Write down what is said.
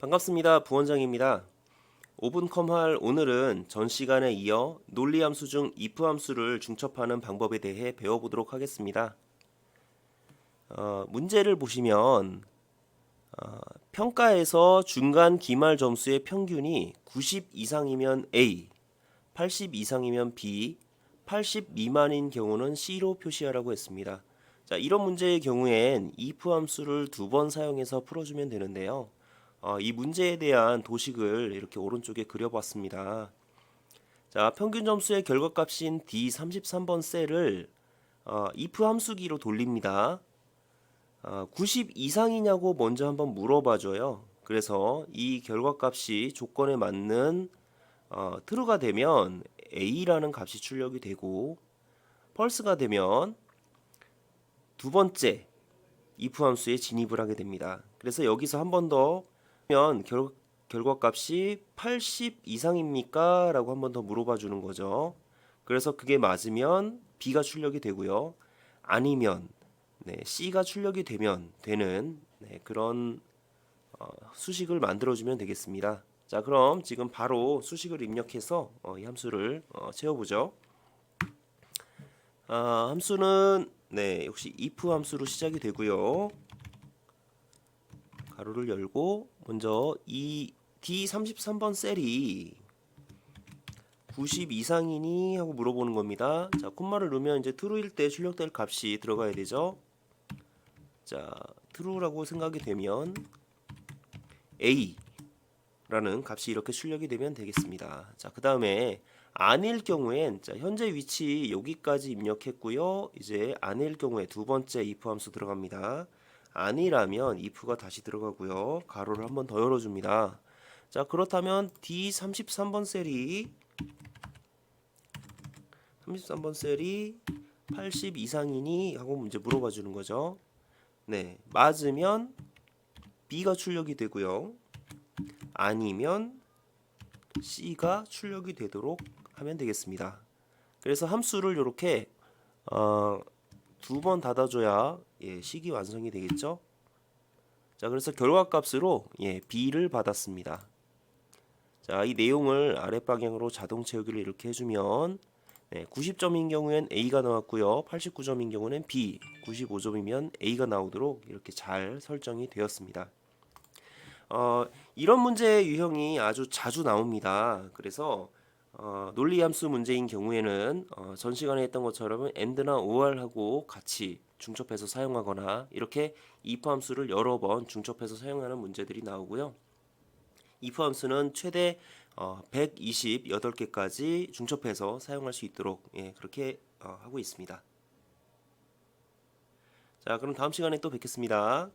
반갑습니다. 부원장입니다. 5분 컴 할 오늘은 전 시간에 이어 논리 함수 중 if 함수를 중첩하는 방법에 대해 배워보도록 하겠습니다. 어, 문제를 보시면 어, 평가에서 중간 기말 점수의 평균이 90 이상이면 A, 80 이상이면 B, 80 미만인 경우는 C로 표시하라고 했습니다. 자, 이런 문제의 경우엔 if 함수를 두 번 사용해서 풀어주면 되는데요. 어, 이 문제에 대한 도식을 이렇게 오른쪽에 그려봤습니다. 자, 평균 점수의 결과값인 D33번 셀을 어, if 함수기로 돌립니다. 어, 90 이상이냐고 먼저 한번 물어봐줘요. 그래서 이 결과값이 조건에 맞는 어, true가 되면 a라는 값이 출력이 되고 false가 되면 두 번째 if 함수에 진입을 하게 됩니다. 그래서 여기서 한 번더하 면 결, 결과값이 80 이상입니까? 라고 한 번 더 물어봐 주는 거죠. 그래서 그게 맞으면 B가 출력이 되고요. 아니면 네, C가 출력이 되면 되는 네, 그런 어, 수식을 만들어 주면 되겠습니다. 자, 그럼 지금 바로 수식을 입력해서 어, 이 함수를 어, 채워보죠. 아, 함수는 네, 역시 if 함수로 시작이 되고요. 가로를 열고 먼저 이 D33번 셀이 90 이상이니 하고 물어보는 겁니다. 자, 콤마를 넣으면 이제 true일 때 출력될 값이 들어가야 되죠. 자, true라고 생각이 되면 a라는 값이 이렇게 출력이 되면 되겠습니다. 자, 그 다음에 아닐 경우엔 자, 현재 위치 여기까지 입력했고요. 이제 아닐 경우에 두 번째 if 함수 들어갑니다. 아니라면 if가 다시 들어가고요. 가로를 한 번 더 열어줍니다. 자 그렇다면 D33번 셀이 33번 셀이 80 이상이니 하고 문제 물어봐 주는 거죠. 네 맞으면 B가 출력이 되고요. 아니면 C가 출력이 되도록 하면 되겠습니다. 그래서 함수를 이렇게 어, 두 번 닫아줘야 예, 식이 완성이 되겠죠. 자, 그래서 결과값으로 예, B를 받았습니다. 자, 이 내용을 아랫 방향으로 자동 채우기를 이렇게 해주면 네, 90점인 경우엔 A가 나왔고요. 89점인 경우는 B, 95점이면 A가 나오도록 이렇게 잘 설정이 되었습니다. 어, 이런 문제의 유형이 아주 자주 나옵니다. 그래서 어, 논리 함수 문제인 경우에는 어, 전 시간에 했던 것처럼 and나 or하고 같이 중첩해서 사용하거나 이렇게 if 함수를 여러 번 중첩해서 사용하는 문제들이 나오고요. if 함수는 최대 어, 128개까지 중첩해서 사용할 수 있도록 예, 그렇게 어, 하고 있습니다. 자, 그럼 다음 시간에 또 뵙겠습니다.